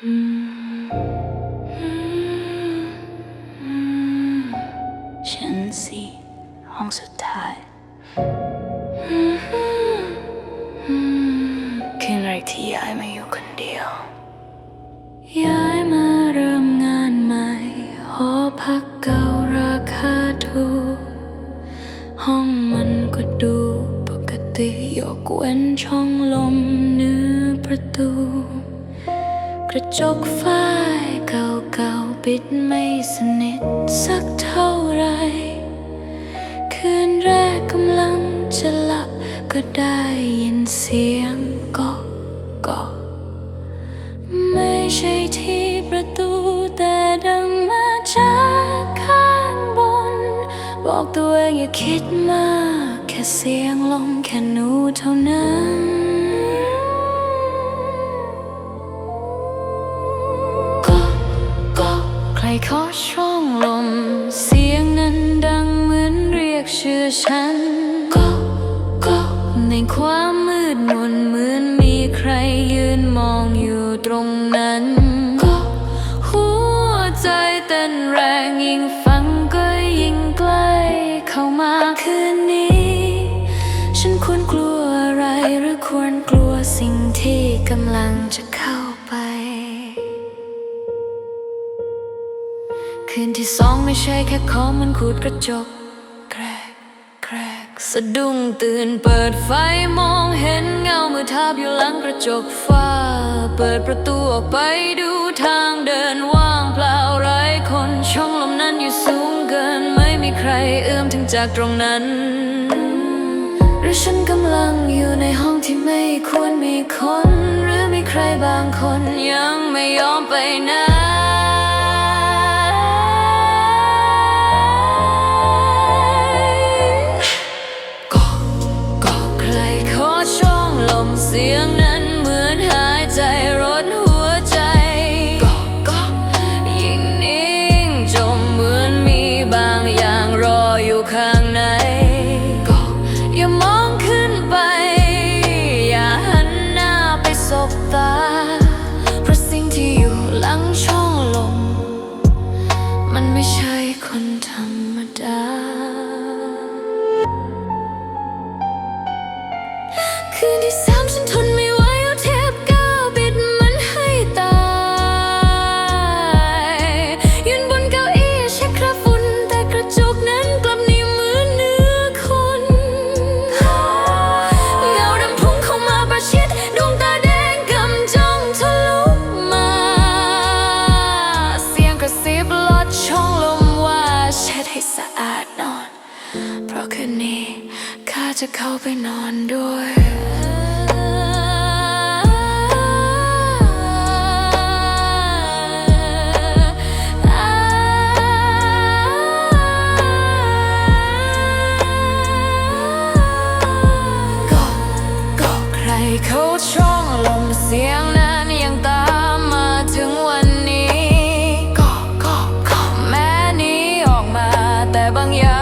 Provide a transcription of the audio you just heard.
ฉันสิห้องสุดท้ายอืมอืมคืนแรกที่ย้ายมาอยู่คนเดียว ย้ายมาเริ่มงานใหม่ หอพักเก่าราคาถูก ห้องมันก็ดูปกติยกเว้นช่องลมเนื้อประตู กระจกฝ้ายเก่าๆปิดไม่สนิทสักเท่าไร คืนแรกกำลังจะหลับก็ได้ยินเสียงก็ก็ไม่ใช่ที่ประตูแต่ดังมาจากข้างบน บอกตัวเองอย่าคิดมาก แค่เสียงลมแค่หนูเท่านั้น ช่องลม เสียงนั้นดังเหมือนเรียกชื่อฉันก็ก็ในความมืดมนเหมือนมีใครยืนมองอยู่ตรงนั้นก็หัวใจเต้นแรงยิ่งฟังก็ยิ่งใกล้เข้ามาคืนนี้ ฉันควรกลัวอะไรหรือควรกลัวสิ่งที่กำลังจะเข้า คืนที่สองไม่ใช่แค่ขอมันขูดกระจก แกรกแกรกสะดุ้งตื่นเปิดไฟมองเห็นเงามือทาบอยู่หลังกระจกฟ้า เปิดประตูออกไปดูทางเดินว่างเปล่าไร้คนช่องลมนั้นอยู่สูงเกิน ไม่มีใครเอื้อมถึงจากตรงนั้น หรือฉันกำลังอยู่ในห้องที่ไม่ควรมีคน หรือมีใครบางคนยังไม่ยอมไปไหน ลม มันไม่ใช่ ให้สะอาดนอน เพราะคืนนี้ข้าจะเข้าไปนอนด้วย 방향.